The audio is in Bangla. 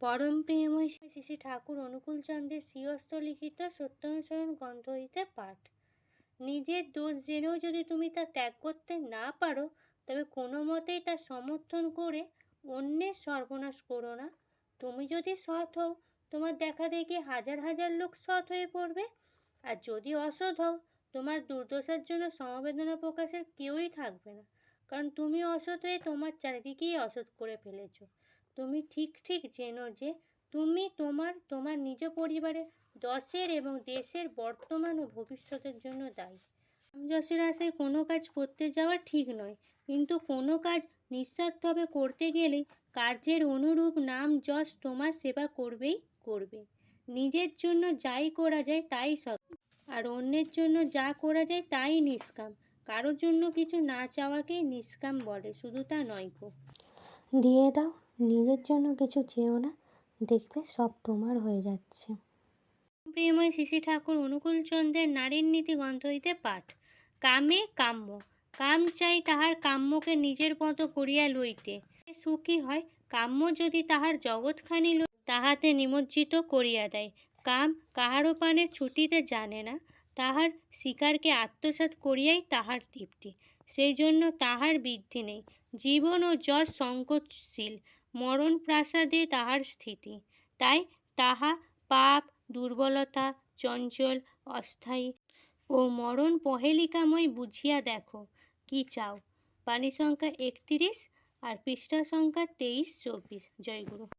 পরম প্রেমময় শ্রী শ্রী ঠাকুর অনুকূলচন্দ্রের শ্রীহস্ত লিখিত সত্যানুসরণ গ্রন্থ হইতে পাঠ। নিজের দোষ জেনেও যদি তুমি তা ত্যাগ করতে না পারো, তবে কোনো মতেই তা সমর্থন করে অন্যের সর্বনাশ করো না। তুমি যদি সৎ হও, তোমার দেখা দেখি হাজার হাজার লোক সৎ হয়ে পড়বে। আর যদি অসৎ হও, তোমার দুর্দশার জন্য সমবেদনা প্রকাশের কেউই থাকবে না। কারণ তুমি অসৎ হয়ে তোমার চারিদিকেই অসৎ করে ফেলেছো। তুমি ঠিক ঠিক জেনো যে তুমি তোমার তোমার নিজ পরিবারের, দশের এবং দেশের বর্তমান ও ভবিষ্যতের জন্য দায়ী। আশায় কোনো কাজ করতে যাওয়া ঠিক নয়, কিন্তু কোনো কাজ নিঃস্বার্থভাবে করতে গেলে কার্যের অনুরূপ নাম যশ তোমার সেবা করবেই করবে। নিজের জন্য যাই করা যায় তাই সৎ, আর অন্যের জন্য যা করা যায় তাই নিষ্কাম। কারোর জন্য কিছু না চাওয়াকেই নিষ্কাম বলে, শুধু তা নয় গো। দিয়ে দাও, নিজের জন্য কিছু চেয়েও না, দেখবে সব তোমার হয়ে যাচ্ছে। প্রিয়ময় শিশি ঠাকুর অনুকূলচন্দ্রের নারীর নীতি গ্রন্থ হইতে পাঠ। কামে কাম্য, কাম চাই তাহার কাম্যকে নিজের মতো করিয়া লইতে। সুখী হয়, কাম্য যদি তাহার জগৎখানি লই, তাহাতে নিমজ্জিত করিয়া দেয়। কাম কাহারও পানে ছুটিতে জানে না, তাহার শিকারকে আত্মসাৎ করিয়াই তাহার তৃপ্তি। সেই জন্য তাহার বৃদ্ধি নেই। জীবন ও যশ সংকোচশীল মরণ প্রাসাদে তাহার স্থিতি। তাই তাহা পাপ, দুর্বলতা, চঞ্চল, অস্থায়ী ও মরণ পহেলিকাময় বুঝিয়া দেখো। কি চাও? বাণী সংখ্যা একত্রিশ আর পৃষ্ঠা সংখ্যা তেইশ চব্বিশ। জয়গুরু